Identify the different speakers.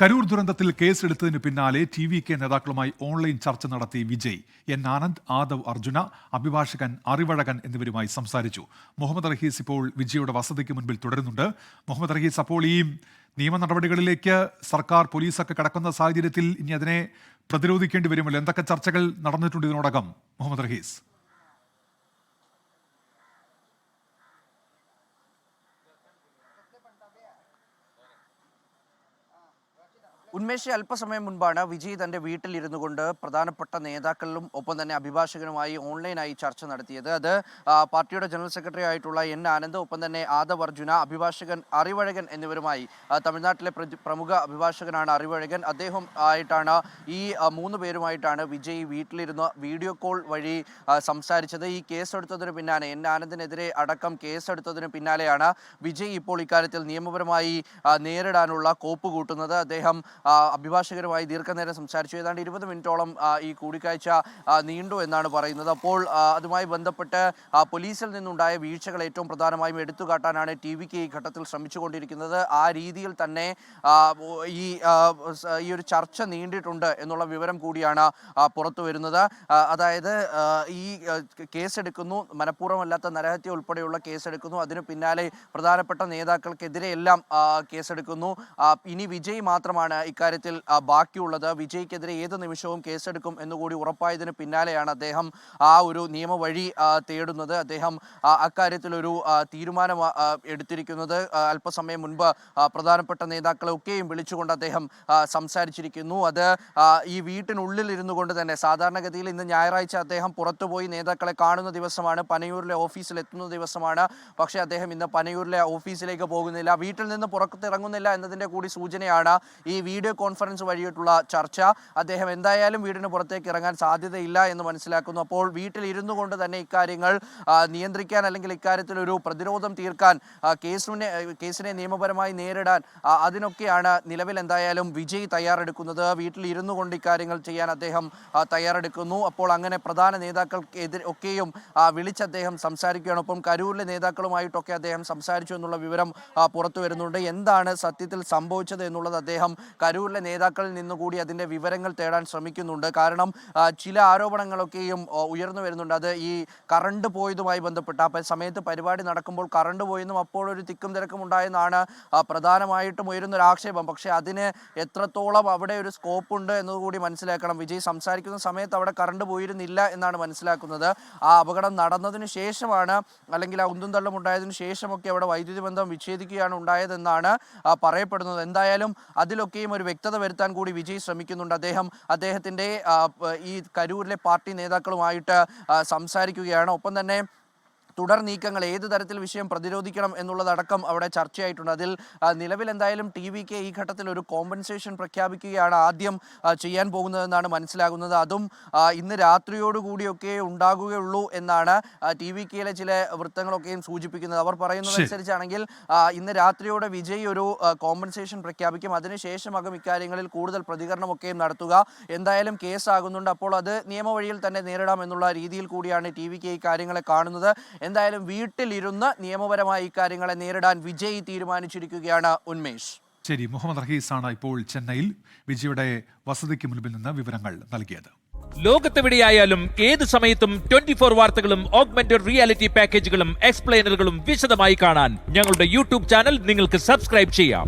Speaker 1: കരൂർ ദുരന്തത്തിൽ കേസെടുത്തതിന് പിന്നാലെ ടി വി കെ നേതാക്കളുമായി ഓൺലൈൻ ചർച്ച നടത്തി വിജയ് എൻ ആനന്ദ് ആദവ് അർജുന അഭിഭാഷകൻ അറിവഴകൻ എന്നിവരുമായി സംസാരിച്ചു. മുഹമ്മദ് റഹീസ് ഇപ്പോൾ വിജയുടെ വസതിക്ക് മുൻപിൽ തുടരുന്നുണ്ട്. മുഹമ്മദ് റഹീസ് അപ്പോൾ ഈ നിയമ നടപടികളിലേക്ക് സർക്കാർ പോലീസൊക്കെ കടക്കുന്ന സാഹചര്യത്തിൽ ഇനി അതിനെ പ്രതിരോധിക്കേണ്ടി വരുമല്ലോ? എന്തൊക്കെ ചർച്ചകൾ നടന്നിട്ടുണ്ട് ഇതിനോടകം? മുഹമ്മദ് റഹീസ്
Speaker 2: ഉന്മേഷ് അല്പസമയം മുൻപാണ് വിജയ് തന്റെ വീട്ടിലിരുന്നു കൊണ്ട് പ്രധാനപ്പെട്ട നേതാക്കളിലും ഒപ്പം തന്നെ അഭിഭാഷകനുമായി ഓൺലൈനായി ചർച്ച നടത്തിയത്. അത് പാർട്ടിയുടെ ജനറൽ സെക്രട്ടറി ആയിട്ടുള്ള എൻ ആനന്ദ് ഒപ്പം തന്നെ ആദവ് അർജുന അഭിഭാഷകൻ അറിവഴകൻ എന്നിവരുമായി തമിഴ്നാട്ടിലെ പ്രമുഖ അഭിഭാഷകനാണ് അറിവഴകൻ. അദ്ദേഹം ആയിട്ടാണ് ഈ മൂന്ന് പേരുമായിട്ടാണ് വിജയ് വീട്ടിലിരുന്ന് വീഡിയോ കോൾ വഴി സംസാരിച്ചത്. ഈ കേസെടുത്തതിന് പിന്നാലെ എൻ ആനന്ദിനെതിരെ അടക്കം കേസെടുത്തതിന് പിന്നാലെയാണ് വിജയ് ഇപ്പോൾ ഇക്കാര്യത്തിൽ നിയമപരമായി നേരിടാനുള്ള കോപ്പ് കൂട്ടുന്നത്. അദ്ദേഹം അഭിഭാഷകരുമായി ദീർഘനേരം സംസാരിച്ചു. ഏതാണ്ട് ഇരുപത് മിനിറ്റോളം ഈ കൂടിക്കാഴ്ച നീണ്ടു എന്നാണ് പറയുന്നത്. അപ്പോൾ അതുമായി ബന്ധപ്പെട്ട് പോലീസിൽ നിന്നുണ്ടായ വീഴ്ചകൾ ഏറ്റവും പ്രധാനമായും എടുത്തുകാട്ടാനാണ് ടി വിക്ക് ഈ ഘട്ടത്തിൽ ശ്രമിച്ചുകൊണ്ടിരിക്കുന്നത്. ആ രീതിയിൽ തന്നെ ഈ ഈ ഒരു ചർച്ച നീണ്ടിട്ടുണ്ട് എന്നുള്ള വിവരം കൂടിയാണ് പുറത്തു വരുന്നത്. അതായത് ഈ കേസെടുക്കുന്നു. മനഃപൂർവമല്ലാത്ത നരഹത്യ ഉൾപ്പെടെയുള്ള കേസെടുക്കുന്നു. അതിന് പിന്നാലെ പ്രധാനപ്പെട്ട നേതാക്കൾക്കെതിരെയെല്ലാം കേസെടുക്കുന്നു. ഇനി വിജയ് മാത്രമാണ് ഇക്കാര്യത്തിൽ ബാക്കിയുള്ളത്. വിജയ്ക്കെതിരെ ഏത് നിമിഷവും കേസെടുക്കും എന്നുകൂടി ഉറപ്പായതിന് പിന്നാലെയാണ് അദ്ദേഹം ആ ഒരു നിയമവഴി തേടുന്നത്. അദ്ദേഹം ആ, അക്കാര്യത്തിലൊരു ആ, തീരുമാനം എടുത്തിരിക്കുന്നത്. അല്പസമയം മുൻപ് പ്രധാനപ്പെട്ട നേതാക്കളെ ഒക്കെയും വിളിച്ചുകൊണ്ട് അദ്ദേഹം സംസാരിച്ചിരിക്കുന്നു. അത് ഈ വീട്ടിനുള്ളിൽ ഇരുന്നു കൊണ്ട് തന്നെ സാധാരണഗതിയിൽ ഇന്ന് ഞായറാഴ്ച അദ്ദേഹം പുറത്തുപോയി നേതാക്കളെ കാണുന്ന ദിവസമാണ് പനയൂരിലെ ഓഫീസിൽ എത്തുന്ന ദിവസമാണ്. പക്ഷേ അദ്ദേഹം ഇന്ന് പനയൂരിലെ ഓഫീസിലേക്ക് പോകുന്നില്ല. വീട്ടിൽ നിന്ന് പുറത്തിറങ്ങുന്നില്ല എന്നതിന്റെ കൂടി സൂചനയാണ് ഈ വീഡിയോ കോൺഫറൻസ് വഴിയിട്ടുള്ള ചർച്ച. അദ്ദേഹം എന്തായാലും വീടിന് പുറത്തേക്ക് ഇറങ്ങാൻ സാധ്യതയില്ല എന്ന് മനസ്സിലാക്കുന്നു. അപ്പോൾ വീട്ടിലിരുന്നു കൊണ്ട് തന്നെ ഇക്കാര്യങ്ങൾ നിയന്ത്രിക്കാൻ അല്ലെങ്കിൽ ഇക്കാര്യത്തിൽ ഒരു പ്രതിരോധം തീർക്കാൻ കേസിനെ കേസിനെ നിയമപരമായി നേരിടാൻ അതിനൊക്കെയാണ് നിലവിൽ എന്തായാലും വിജയ് തയ്യാറെടുക്കുന്നത്. വീട്ടിലിരുന്നു കൊണ്ട് ഇക്കാര്യങ്ങൾ ചെയ്യാൻ അദ്ദേഹം തയ്യാറെടുക്കുന്നു. അപ്പോൾ അങ്ങനെ പ്രധാന നേതാക്കൾക്കെതിരെ ഒക്കെയും ആ, വിളിച്ച് അദ്ദേഹം സംസാരിക്കുകയാണ്. ഒപ്പം കരൂരിലെ നേതാക്കളുമായിട്ടൊക്കെ അദ്ദേഹം സംസാരിച്ചു എന്നുള്ള വിവരം പുറത്തു വരുന്നുണ്ട്. എന്താണ് സത്യത്തിൽ സംഭവിച്ചത് എന്നുള്ളത് അദ്ദേഹം കരൂരിലെ നേതാക്കളിൽ നിന്നുകൂടി അതിന്റെ വിവരങ്ങൾ തേടാൻ ശ്രമിക്കുന്നുണ്ട്. കാരണം ചില ആരോപണങ്ങളൊക്കെയും ഉയർന്നു വരുന്നുണ്ട്. അത് ഈ കറണ്ട് പോയതുമായി ബന്ധപ്പെട്ട് ആ സമയത്ത് പരിപാടി നടക്കുമ്പോൾ കറണ്ട് പോയെന്നും അപ്പോൾ ഒരു തിക്കും തിരക്കും ഉണ്ടായെന്നാണ് പ്രധാനമായിട്ടും ഉയരുന്ന ഒരു ആക്ഷേപം. പക്ഷേ അതിന് എത്രത്തോളം അവിടെ ഒരു സ്കോപ്പ് ഉണ്ട് എന്നതുകൂടി മനസ്സിലാക്കണം. വിജയ് സംസാരിക്കുന്ന സമയത്ത് അവിടെ കറണ്ട് പോയിരുന്നില്ല എന്നാണ് മനസ്സിലാക്കുന്നത്. ആ അപകടം നടന്നതിന് ശേഷമാണ് അല്ലെങ്കിൽ ആ ഉന്തും തള്ളും ഉണ്ടായതിനു ശേഷമൊക്കെ അവിടെ വൈദ്യുതി ബന്ധം വിച്ഛേദിക്കുകയാണ് ഉണ്ടായതെന്നാണ് പറയപ്പെടുന്നത്. എന്തായാലും അതിലൊക്കെയും ഒരു വ്യക്തത വരുത്താൻ കൂടി വിജയ് ശ്രമിക്കുന്നുണ്ട്. അദ്ദേഹം അദ്ദേഹത്തിന്റെ ഈ കരൂരിലെ പാർട്ടി നേതാക്കളുമായിട്ട് സംസാരിക്കുകയാണ്. ഒപ്പം തന്നെ തുടർ നീക്കങ്ങൾ ഏത് തരത്തിൽ വിഷയം പ്രതിരോധിക്കണം എന്നുള്ളതടക്കം അവിടെ ചർച്ചയായിട്ടുണ്ട്. അതിൽ നിലവിൽ എന്തായാലും ടി വിക്ക് ഈ ഘട്ടത്തിൽ ഒരു കോമ്പൻസേഷൻ പ്രഖ്യാപിക്കുകയാണ് ആദ്യം ചെയ്യാൻ പോകുന്നതെന്നാണ് മനസ്സിലാകുന്നത്. അതും ഇന്ന് രാത്രിയോടുകൂടിയൊക്കെ ഉണ്ടാകുകയുള്ളൂ എന്നാണ് ടി വി കെയിലെ ചില വൃത്തങ്ങളൊക്കെയും സൂചിപ്പിക്കുന്നത്. അവർ പറയുന്നതനുസരിച്ചാണെങ്കിൽ ഇന്ന് രാത്രിയോടെ വിജയ് ഒരു കോമ്പൻസേഷൻ പ്രഖ്യാപിക്കും. അതിനുശേഷമാകും ഇക്കാര്യങ്ങളിൽ കൂടുതൽ പ്രതികരണമൊക്കെയും നടത്തുക. എന്തായാലും കേസ് കേസാകുന്നുണ്ട്. അപ്പോൾ അത് നിയമവഴിയിൽ തന്നെ നേരിടാം എന്നുള്ള രീതിയിൽ കൂടിയാണ് ടി വി കെ ഈ കാര്യങ്ങളെ കാണുന്നത്. എന്തായാലും വീട്ടിലിരുന്ന് നിയമപരമായി ഇക്കാര്യങ്ങളെ നേരിടാൻ വിജയ് തീരുമാനിച്ചിരിക്കുകയാണ് ഉന്മേഷ്.
Speaker 1: ശരി മുഹമ്മദ് റഹീസാണ് ഇപ്പോൾ ചെന്നൈയിൽ വിജയുടെ വസതിക്ക് മുൻപിൽ നിന്ന് വിവരങ്ങൾ നൽകിയത്.
Speaker 3: ലോകത്തെവിടെയായാലും ഏത് സമയത്തും ട്വന്റി ഫോർ വാർത്തകളും ഓഗ്മെന്റഡ് റിയാലിറ്റി പാക്കേജുകളും എക്സ്പ്ലെയിനറുകളും വിശദമായി കാണാൻ ഞങ്ങളുടെ യൂട്യൂബ് ചാനൽ നിങ്ങൾക്ക് സബ്സ്ക്രൈബ് ചെയ്യാം.